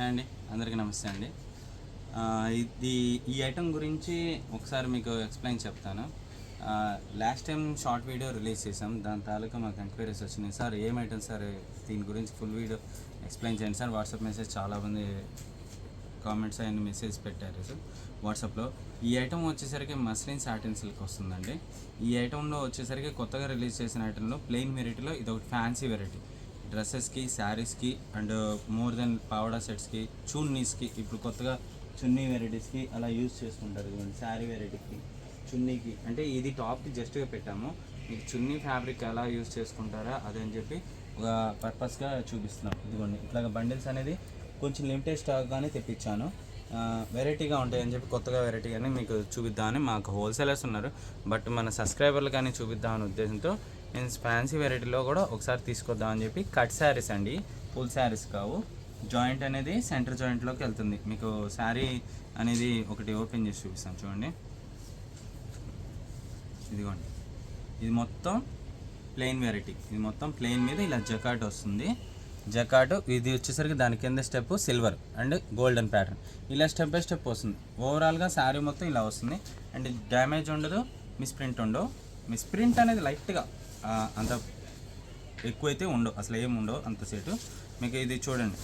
అండి అందరికీ నమస్తే అండి. ఇది ఈ ఐటెం గురించి ఒకసారి మీకు ఎక్స్ప్లెయిన్ చెప్తాను. Last time short video release చేసాం దాని తాలూకా మాకు ఎంక్వైరీస్ వచ్చినాయి. సార్ ఏం ఐటమ్ సార్? దీని గురించి ఫుల్ వీడియో ఎక్స్ప్లెయిన్ చేయండి సార్. వాట్సాప్ మెసేజ్ చాలామంది కామెంట్స్ అండ్ మెసేజ్ పెట్టారు సార్. వాట్సాప్లో ఈ ఐటమ్ వచ్చేసరికి మస్లిన్ సాటిన్ సిల్క్ వస్తుందండి. ఈ ఐటెంలో వచ్చేసరికి కొత్తగా రిలీజ్ చేసిన ఐటెంలో ప్లెయిన్ వెరైటీలో ఇది ఒకటి ఫ్యాన్సీ వెరైటీ డ్రెస్సెస్కి శారీస్కి అండ్ మోర్ దెన్ పావడా సెట్స్కి చున్నీస్కి ఇప్పుడు కొత్తగా చున్నీ వెరైటీస్కి అలా యూజ్ చేసుకుంటారు ఇదిగోండి శారీ వెరైటీకి చున్నీకి. అంటే ఇది టాప్కి జస్ట్గా పెట్టాము. మీకు చున్నీ ఫ్యాబ్రిక్ ఎలా యూజ్ చేసుకుంటారా అదని చెప్పి ఒక పర్పస్గా చూపిస్తున్నాం. ఇదిగోండి ఇట్లాగ బండిల్స్ అనేది కొంచెం లిమిటెడ్ స్టాక్గానే తెప్పించాను. వెరైటీగా ఉంటాయని చెప్పి కొత్తగా వెరైటీగానే మీకు చూపిద్దామని మాకు హోల్సేలర్స్ ఉన్నారు. బట్ మన సబ్స్క్రైబర్లు కానీ చూపిద్దామనే ఉద్దేశంతో నేను ఫ్యాన్సీ వెరైటీలో కూడా ఒకసారి తీసుకొద్దామని చెప్పి కట్ శారీస్ అండి. ఫుల్ శారీస్ కావు. జాయింట్ అనేది సెంటర్ జాయింట్లోకి వెళ్తుంది. మీకు శారీ అనేది ఒకటి ఓపెన్ చేసి చూపిస్తాను. చూడండి. ఇదిగోండి. ఇది మొత్తం ప్లెయిన్ వెరైటీ ఇది మొత్తం ప్లెయిన్ మీద ఇలా జకాట్ వస్తుంది. జకాటు ఇది వచ్చేసరికి దాని కింద step silver and golden pattern ఇలా స్టెప్ బై స్టెప్ వస్తుంది. ఓవరాల్గా శారీ మొత్తం ఇలా వస్తుంది. అండ్ డ్యామేజ్ ఉండదు మిస్ప్రింట్ ఉండవు. మిస్ప్రింట్ అనేది లైట్గా అంత ఎక్కువైతే ఉండవు. అసలు ఏమి ఉండవు అంతసేటు. మీకు ఇది చూడండి.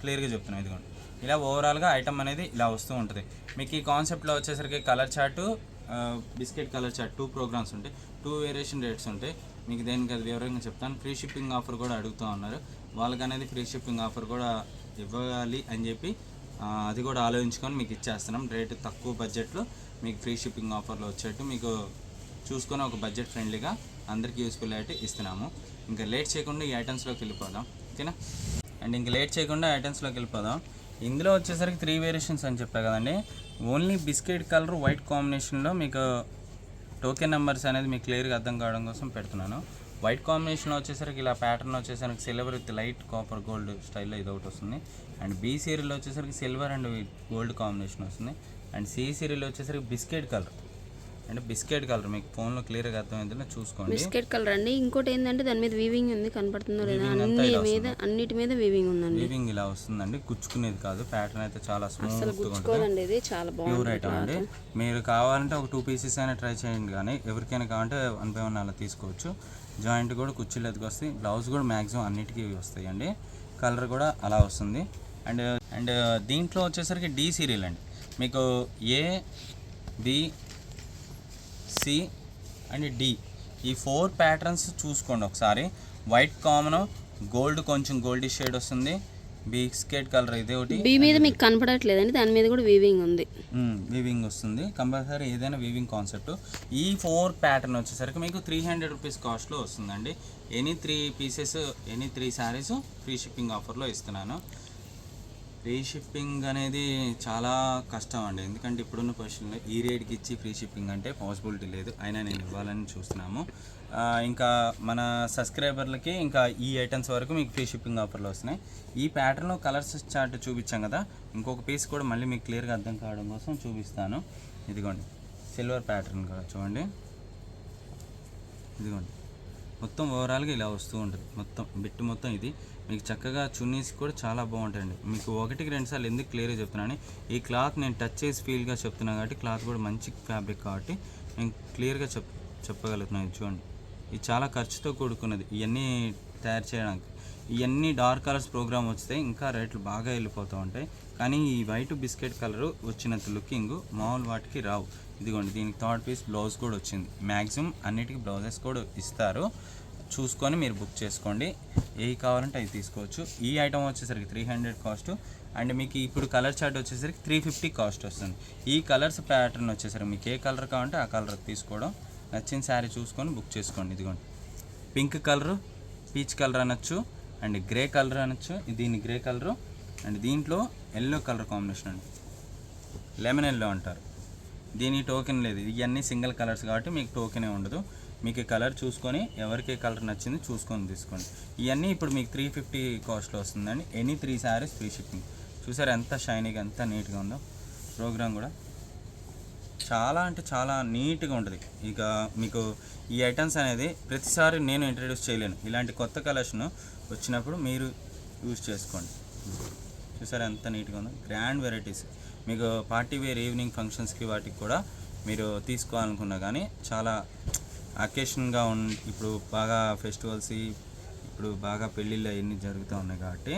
క్లియర్గా చెప్తున్నాను ఇదిగోండి. ఇలా ఓవరాల్గా ఐటమ్ అనేది ఇలా వస్తూ ఉంటుంది. మీకు ఈ కాన్సెప్ట్లో వచ్చేసరికి colour chart biscuit colour chart two programmes ఉంటాయి. టూ వేరియేషన్ రేట్స్ ఉంటాయి. మీకు దేనికి అది వివరంగా చెప్తాను. ఫ్రీ షిప్పింగ్ ఆఫర్ కూడా అడుగుతూ ఉన్నారు. వాళ్ళకి అనేది ఫ్రీ షిప్పింగ్ ఆఫర్ కూడా ఇవ్వాలి అని చెప్పి అది కూడా ఆలోచించుకొని మీకు ఇచ్చేస్తున్నాం. రేటు తక్కువ బడ్జెట్లో మీకు ఫ్రీ షిప్పింగ్ ఆఫర్లో వచ్చేట్టు మీకు చూసుకొని ఒక బడ్జెట్ ఫ్రెండ్లీగా అందరికీ యూస్ఫుల్ అయితే ఇస్తున్నాము. ఇంకా లేట్ చేయకుండా ఈ ఐటమ్స్లోకి వెళ్ళిపోదాం. ఓకేనా? అండ్ ఇంకా లేట్ చేయకుండా ఐటమ్స్లోకి వెళ్ళిపోదాం. ఇందులో వచ్చేసరికి త్రీ వేరియేషన్స్ అని చెప్పా కదండి. ఓన్లీ బిస్కెట్ కలర్ వైట్ కాంబినేషన్లో మీకు టోకెన్ నెంబర్స్ అనేది మీకు క్లియర్గా అర్థం కావడం కోసం పెడుతున్నాను. వైట్ కాంబినేషన్లో వచ్చేసరికి ఇలా ప్యాటర్న్ వచ్చేసరికి silver with light copper gold స్టైల్లో ఇది ఒకటి వస్తుంది. అండ్ బీ సీరియల్ వచ్చేసరికి సిల్వర్ అండ్ గోల్డ్ కాంబినేషన్ వస్తుంది. అండ్ సి సీరియల్ వచ్చేసరికి బిస్కెట్ కలర్ అంటే బిస్కెట్ కలర్ మీకు ఫోన్లో క్లియర్గా అర్థమవుతుందో చూసుకోండి. బిస్కెట్ కలర్ అండి. ఇంకోటి ఏంటంటే దాని మీద వీవింగ్ ఉంది కనపడుతుందో లేదా అన్ని మీద అన్నిటి మీద వీవింగ్ ఉందండి. వీవింగ్ ఇలా వస్తుందండి. కుచ్చుకునేది కాదు. ప్యాటర్న్ అయితే చాలా స్మూత్గా ఉంటుంది. ఇది. చాలా ప్యూర్ బాగుంది ఐటమ్ అండి. మీరు కావాలంటే ఒక టూ పీసెస్ అయినా ట్రై చేయండి కానీ ఎవరికైనా కావాలంటే వన్ బై వన్ అలా తీసుకోవచ్చు. జాయింట్ కూడా కుర్చీలు వస్తాయి. బ్లౌజ్ కూడా మ్యాక్సిమం అన్నిటికీ వస్తాయి అండి కలర్ కూడా అలా వస్తుంది. అండ్ అండ్ దీంట్లో వచ్చేసరికి డి సీరియల్ అండి. మీకు A B C and D ఈ ఫోర్ ప్యాటర్న్స్ చూసుకోండి ఒకసారి. వైట్ కామన్ గోల్డ్ కొంచెం గోల్డ్ షేడ్ వస్తుంది. బిస్కెట్ కలర్ ఇది ఒకటి. బీ మీద మీకు కనపడట్లేదండి. దాని మీద కూడా వీవింగ్ ఉంది. వీవింగ్ వస్తుంది. కంపల్సరీ ఏదైనా వీవింగ్ కాన్సెప్ట్ ఈ ఫోర్ ప్యాటర్న్ వచ్చేసరికి మీకు త్రీ హండ్రెడ్ రూపీస్ కాస్ట్లో వస్తుందండి. Any three pieces any three saris free shipping ఆఫర్లో ఇస్తున్నాను. ఫ్రీ షిప్పింగ్ అనేది చాలా కష్టం అండి. ఎందుకంటే ఇప్పుడున్న పొజిషన్లో ఈ రేట్కి ఇచ్చి ఫ్రీ షిప్పింగ్ అంటే పాసిబిలిటీ లేదు. అయినా నేను ఇవ్వాలని చూస్తున్నాము. ఇంకా మన సబ్స్క్రైబర్లకి ఇంకా ఈ ఐటమ్స్ వరకు మీకు ఫ్రీ షిప్పింగ్ ఆఫర్లు వస్తున్నాయి. ఈ ప్యాటర్న్లో కలర్స్ చార్ట్ చూపించాం కదా. ఇంకొక పీస్ కూడా మళ్ళీ మీకు క్లియర్గా అర్థం కావడం కోసం చూపిస్తాను. ఇదిగోండి. సిల్వర్ ప్యాటర్న్ కూడా చూడండి ఇదిగోండి. మొత్తం ఓవరాల్గా ఇలా వస్తూ ఉంటుంది. మొత్తం బిట్ మొత్తం ఇది. మీకు చక్కగా చున్నీస్ కూడా చాలా బాగుంటాయండి. మీకు ఒకటికి రెండు సార్లు ఎందుకు క్లియర్గా చెప్తున్నాను ఈ క్లాత్ నేను టచ్ చేసి ఫీల్గా చెప్తున్నాను కాబట్టి క్లాత్ కూడా మంచి ఫ్యాబ్రిక్ కాబట్టి నేను క్లియర్గా చెప్ చెప్పగలుగుతున్నాను ఇది చూడండి. ఇది చాలా ఖర్చుతో కూడుకున్నది. ఇవన్నీ తయారు చేయడానికి. ఇవన్నీ డార్క్ కలర్స్ ప్రోగ్రామ్ వస్తే ఇంకా రేట్లు బాగా వెళ్ళిపోతూ ఉంటాయి. కానీ ఈ వైట్ బిస్కెట్ కలర్ వచ్చినంత లుకింగ్ మామూలు వాటికి రావు. ఇదిగోండి దీనికి థర్డ్ పీస్ బ్లౌజ్ కూడా వచ్చింది. మ్యాక్సిమం అన్నిటికీ బ్లౌజెస్ కూడా ఇస్తారు. చూసుకొని మీరు బుక్ చేసుకోండి. ఏవి కావాలంటే అవి తీసుకోవచ్చు. ఈ ఐటమ్ వచ్చేసరికి త్రీ హండ్రెడ్ కాస్ట్ అండ్ మీకు ఇప్పుడు కలర్ చార్ట్ వచ్చేసరికి త్రీ ఫిఫ్టీ కాస్ట్ వస్తుంది. ఈ కలర్స్ ప్యాటర్న్ వచ్చేసరికి మీకు ఏ కలర్ కావాలంటే ఆ కలర్ తీసుకోవడం. నచ్చిన శారీ చూసుకొని బుక్ చేసుకోండి. ఇదిగోండి. పింక్ కలరు పీచ్ కలర్ అనొచ్చు అండ్ గ్రే కలర్ అనొచ్చు. దీన్ని గ్రే కలరు అండ్ దీంట్లో ఎల్లో కలర్ కాంబినేషన్ అండి. లెమన్ ఎల్లో అంటారు. దీని టోకెన్ లేదు. ఇవన్నీ సింగిల్ కలర్స్ కాబట్టి మీకు టోకెనే ఉండదు. మీకు కలర్ చూసుకొని ఎవరికి కలర్ నచ్చింది చూసుకొని తీసుకోండి. ఇవన్నీ ఇప్పుడు మీకు త్రీ ఫిఫ్టీ కాస్ట్లో వస్తుందండి. Any three saris free shipping చూసారు ఎంత షైనీగా ఎంత నీట్గా ఉందో? ప్రోగ్రామ్ కూడా చాలా అంటే చాలా నీట్గా ఉంటుంది. ఇక మీకు ఈ ఐటమ్స్ అనేది ప్రతిసారి నేను ఇంట్రడ్యూస్ చేయలేను. ఇలాంటి కొత్త కలెక్షన్ వచ్చినప్పుడు మీరు యూజ్ చేసుకోండి. చూసారు ఎంత నీట్గా ఉందో? గ్రాండ్ వెరైటీస్ మీకు పార్టీ వేర్ ఈవినింగ్ ఫంక్షన్స్కి వాటికి కూడా మీరు తీసుకోవాలనుకున్నా కానీ చాలా అకేషన్గా ఉన్ ఇప్పుడు బాగా ఫెస్టివల్స్ ఇప్పుడు బాగా పెళ్ళిళ్ళు అవన్నీ జరుగుతూ ఉన్నాయి కాబట్టి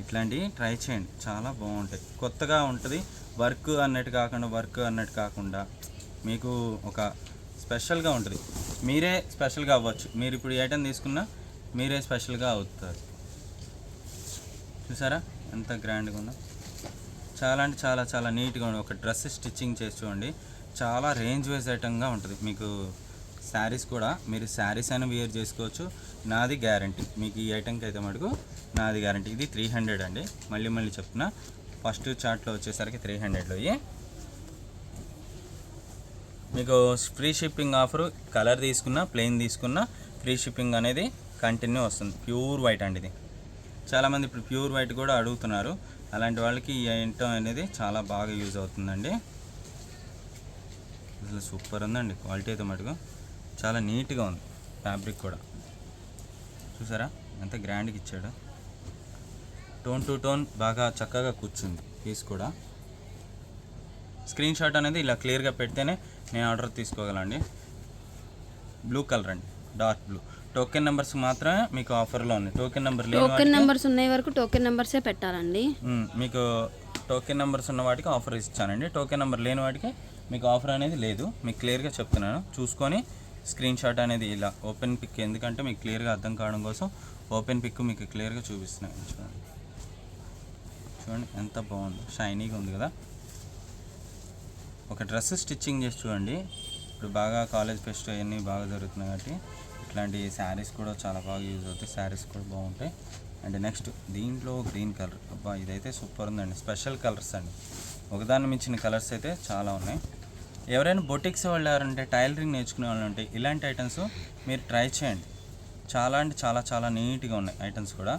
ఇట్లాంటివి ట్రై చేయండి. చాలా బాగుంటాయి. కొత్తగా ఉంటుంది. వర్క్ అన్నట్టు కాకుండా వర్క్ అన్నట్టు కాకుండా మీకు ఒక స్పెషల్గా ఉంటుంది. మీరే స్పెషల్గా అవ్వచ్చు. మీరు ఇప్పుడు ఐటెం తీసుకున్నా మీరే స్పెషల్గా అవుతారు. చూసారా? ఎంత గ్రాండ్గా ఉందో. చాలా అంటే చాలా చాలా నీట్గా ఉంది ఒక డ్రెస్ స్టిచ్చింగ్ చేసి చూడండి. చాలా రేంజ్ వైజ్ ఐటమ్గా ఉంటుంది. మీకు శారీస్ కూడా మీరు శారీస్ అయినా వేర్ చేసుకోవచ్చు. నాది గ్యారంటీ మీకు ఈ ఐటమ్కి అయితే మటుకు నాది గ్యారంటీ ఇది త్రీ హండ్రెడ్ అండి. మళ్ళీ మళ్ళీ చెప్తున్నా. ఫస్ట్ చార్ట్లో వచ్చేసరికి త్రీ హండ్రెడ్లో మీకు ఫ్రీ షిప్పింగ్ ఆఫర్ కలర్ తీసుకున్నా ప్లెయిన్ తీసుకున్నా ఫ్రీ షిప్పింగ్ అనేది కంటిన్యూ వస్తుంది. ప్యూర్ వైట్ అండి ఇది. చాలామంది ఇప్పుడు ప్యూర్ వైట్ కూడా అడుగుతున్నారు. అలాంటి వాళ్ళకి ఈ ఐటమ్ అనేది చాలా బాగా యూజ్ అవుతుందండి. అసలు సూపర్ ఉందండి క్వాలిటీ అయితే మటుకు. చాలా నీట్గా ఉంది ఫ్యాబ్రిక్ కూడా. చూసారా? ఎంత గ్రాండ్గా ఇచ్చాడు. టోన్ టు టోన్ బాగా చక్కగా కూర్చుంది పీస్ కూడా. స్క్రీన్ షాట్ అనేది ఇలా క్లియర్గా పెడితేనే నేను ఆర్డర్ తీసుకోగలండి. బ్లూ కలర్ అండి డార్క్ బ్లూ. టోకెన్ నెంబర్స్ మాత్రమే మీకు ఆఫర్లో ఉన్నాయి. టోకెన్ నెంబర్ లేని టోకెన్ నెంబర్స్ ఉన్నాయి వరకు టోకెన్ నెంబర్సే పెట్టాలండి. మీకు టోకెన్ నెంబర్స్ ఉన్న వాటికి ఆఫర్ ఇచ్చానండి. టోకెన్ నెంబర్ లేని వాటికి మీకు ఆఫర్ అనేది లేదు. మీకు క్లియర్గా చెప్తున్నాను. చూసుకొని స్క్రీన్ షాట్ అనేది ఇలా ఓపెన్ పిక్ ఎందుకంటే మీకు క్లియర్గా అర్థం కావడం కోసం ఓపెన్ పిక్ మీకు క్లియర్గా చూపిస్తున్నాను. చూడండి. చూడండి ఎంత బాగుంది. షైనీగా ఉంది కదా. ఒక డ్రెస్ స్టిచ్చింగ్ చేసి చూడండి. ఇప్పుడు బాగా కాలేజ్ ఫెస్ట్ అవన్నీ బాగా జరుగుతున్నాయి కాబట్టి ఇట్లాంటి శారీస్ కూడా చాలా బాగా యూజ్ అవుతాయి. శారీస్ కూడా బాగుంటాయి. అండ్ నెక్స్ట్ దీంట్లో గ్రీన్ కలర్. అబ్బా ఇదైతే సూపర్ ఉందండి. స్పెషల్ కలర్స్ అండి. ఒకదాని మించిన కలర్స్ అయితే చాలా ఉన్నాయి. ఎవరైనా బొటిక్స్ వాళ్ళు ఎవరంటే టైలరింగ్ నేర్చుకునే వాళ్ళు ఉంటే ఇలాంటి ఐటమ్స్ మీరు ట్రై చేయండి. చాలా అంటే చాలా చాలా నీట్గా ఉన్నాయి ఐటమ్స్ కూడా.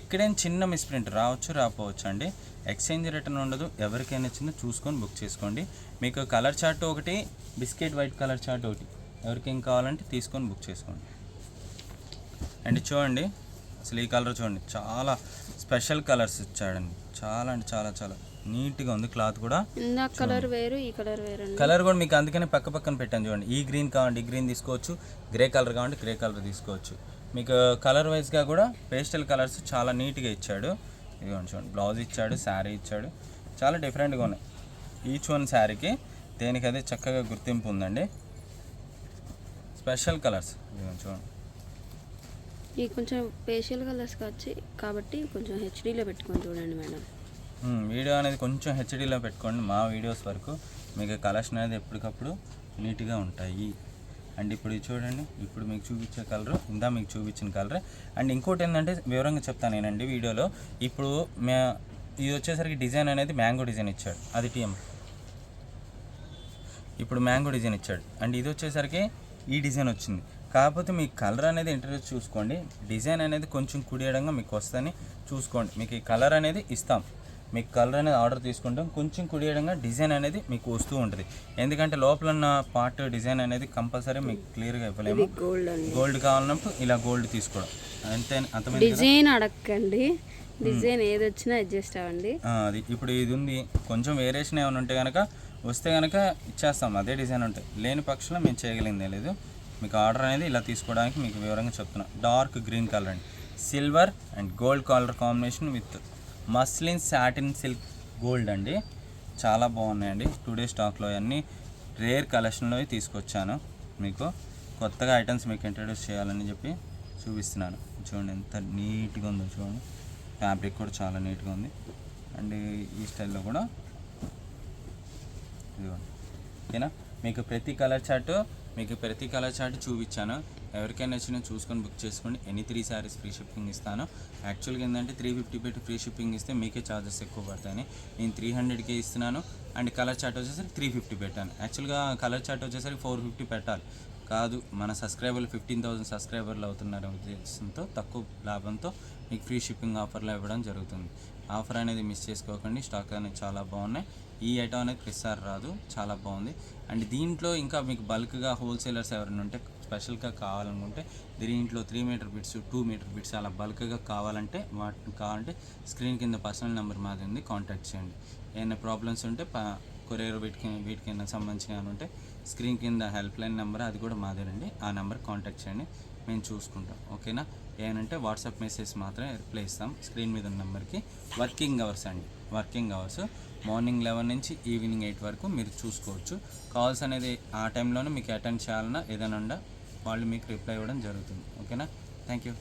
ఎక్కడైనా చిన్న మిస్ప్రింట్ రావచ్చు రాపోవచ్చు అండి. ఎక్స్చేంజ్ రిటర్న్ ఉండదు. ఎవరికైనా చిన్న చూసుకొని బుక్ చేసుకోండి. మీకు కలర్ చార్ట్ ఒకటి బిస్కెట్ వైట్ కలర్ చార్ట్ ఒకటి. ఎవరికేం కావాలంటే తీసుకొని బుక్ చేసుకోండి. అండ్ చూడండి అసలు ఈ కలర్ చూడండి చాలా స్పెషల్ కలర్స్ ఇచ్చాడండి. చాలా అంటే చాలా చాలా నీట్గా ఉంది క్లాత్ కూడా. కలర్ వేరు ఈ కలర్ వేరు కలర్ కూడా మీకు అందుకనే పక్క పక్కన పెట్టాను చూడండి. ఈ గ్రీన్ కావాలంటే ఈ గ్రీన్ తీసుకోవచ్చు గ్రే కలర్ కావాలంటే గ్రే కలర్ తీసుకోవచ్చు. మీకు కలర్ వైజ్గా కూడా పేస్టల్ కలర్స్ చాలా నీట్గా ఇచ్చాడు. ఇదిగోండి చూడండి బ్లౌజ్ ఇచ్చాడు శారీ ఇచ్చాడు. చాలా డిఫరెంట్గా ఉన్నాయి. ఈచ్ వన్ శారీకి దేనికి అదే చక్కగా గుర్తింపు ఉందండి. Special colours. ఇదిగోండి చూడండి. ఈ కొంచెం ఫేషియల్ కలర్స్ వచ్చి కాబట్టి కొంచెం హెచ్డీలో పెట్టుకొని చూడండి మేడం. వీడియో అనేది కొంచెం హెచ్డీలో పెట్టుకోండి మా వీడియోస్ వరకు. మీకు కలెక్షన్ అనేది ఎప్పటికప్పుడు నీట్గా ఉంటాయి. అండ్ ఇప్పుడు ఇది చూడండి ఇప్పుడు మీకు చూపించే కలర్ ఇందా మీకు చూపించిన కలర్ అండ్ ఇంకోటి ఏంటంటే వివరంగా చెప్తాను నేనండి వీడియోలో. ఇప్పుడు మే ఇది వచ్చేసరికి డిజైన్ అనేది మ్యాంగో డిజైన్ ఇచ్చాడు అది టీఎం ఇప్పుడు మ్యాంగో డిజైన్ ఇచ్చాడు. అండ్ ఇది వచ్చేసరికి ఈ డిజైన్ వచ్చింది. కాకపోతే మీ కలర్ అనేది ఇంట్రెస్ట్ చూసుకోండి. డిజైన్ అనేది కొంచెం కుడియడంగా మీకు వస్తుందని చూసుకోండి. మీకు ఈ కలర్ అనేది ఇస్తాం. మీకు కలర్ అనేది ఆర్డర్ తీసుకుంటాం. కొంచెం కుడియడంగా డిజైన్ అనేది మీకు వస్తూ ఉంటుంది. ఎందుకంటే లోపల ఉన్న పార్ట్ డిజైన్ అనేది కంపల్సరీ మీకు క్లియర్గా ఇవ్వలేము. గోల్డ్ కావాలన్నప్పుడు ఇలా గోల్డ్ తీసుకోవడం. అంతే కదా? డిజైన్ అడగండి డిజైన్ ఏది వచ్చినా అడ్జస్ట్ అవ్వండి. అది ఇప్పుడు ఇది ఉంది. కొంచెం వేరియేషన్ ఏమైనా ఉంటే కనుక వస్తే కనుక ఇచ్చేస్తాం. అదే డిజైన్ ఉంటాయి లేని పక్షంలో మేము చేయగలిగిందే లేదు. మీకు ఆర్డర్ అనేది ఇలా తీసుకోవడానికి మీకు వివరంగా చెప్తున్నా. డార్క్ గ్రీన్ కలర్ అండి. Silver and gold colour combination with muslin satin silk gold అండి. చాలా బాగున్నాయండి. టుడే స్టాక్లో అన్నీ రేర్ కలెక్షన్లో తీసుకొచ్చాను మీకు. కొత్తగా ఐటమ్స్ మీకు ఇంట్రడ్యూస్ చేయాలని చెప్పి చూపిస్తున్నాను. చూడండి ఎంత నీట్గా ఉందో చూడండి. ఫ్యాబ్రిక్ కూడా చాలా నీట్గా ఉంది. అండ్ ఈ స్టైల్లో కూడా ఇదిగోండి. ఓకేనా? మీకు ప్రతి కలర్ చార్ట్ మీకు ప్రతి కలర్ చార్ట్ చూపించాను. ఎవరికైనా నచ్చిన చూసుకొని బుక్ చేసుకోండి. Any three saris free shipping ఇస్తాను. యాక్చువల్గా ఏంటంటే త్రీ ఫిఫ్టీ పెట్టి ఫ్రీ షిప్పింగ్ ఇస్తే మీకే ఛార్జెస్ ఎక్కువ పడతాయని నేను త్రీ హండ్రెడ్కే ఇస్తున్నాను. అండ్ కలర్ చార్ట్ వచ్చేసరికి త్రీ ఫిఫ్టీ పెట్టాను. యాక్చువల్గా కలర్ చార్ట్ వచ్చేసరికి ఫోర్ ఫిఫ్టీ పెట్టాలి. కాదు మన సబ్స్క్రైబర్లు ఫిఫ్టీన్ థౌసండ్ సబ్స్క్రైబర్లు అవుతున్నారు ఉద్దేశంతో తక్కువ లాభంతో మీకు ఫ్రీ షిప్పింగ్ ఆఫర్లో ఇవ్వడం జరుగుతుంది. ఆఫర్ అనేది మిస్ చేసుకోకండి. స్టాక్ అనేది చాలా బాగున్నాయి. ఈ ఐటమ్ అనేది రాదు. చాలా బాగుంది. అండ్ దీంట్లో ఇంకా మీకు బల్క్గా హోల్సేలర్స్ ఎవరైనా ఉంటే స్పెషల్గా కావాలనుకుంటే దీంట్లో three metre bits two metre bits అలా బల్క్గా కావాలంటే వాటి కావాలంటే స్క్రీన్ కింద పర్సనల్ నెంబర్ మాది ఉంది. కాంటాక్ట్ చేయండి. ఏమైనా ప్రాబ్లమ్స్ ఉంటే కొరియర్ వీటికి వీటికైనా సంబంధించి కానీ ఉంటే స్క్రీన్ కింద హెల్ప్ లైన్ నెంబర్ అది కూడా మాదేనండి. ఆ నెంబర్ కాంటాక్ట్ చేయండి. మేము చూసుకుంటాం. ఓకేనా? ఏమంటే వాట్సాప్ మెసేజ్ మాత్రమే రిప్లై ఇస్తాం స్క్రీన్ మీద ఉన్న నెంబర్కి. వర్కింగ్ అవర్స్ అండి. Working hours. మార్నింగ్ లెవెన్ నుంచి ఈవినింగ్ ఎయిట్ వరకు మీరు చూసుకోవచ్చు. కాల్స్ అనేది ఆ టైంలోనే మీకు అటెండ్ చేయాలన్నా ఏదైనా ఉండా వాళ్ళు మీకు రిప్లై ఇవ్వడం జరుగుతుంది. ఓకేనా? Thank you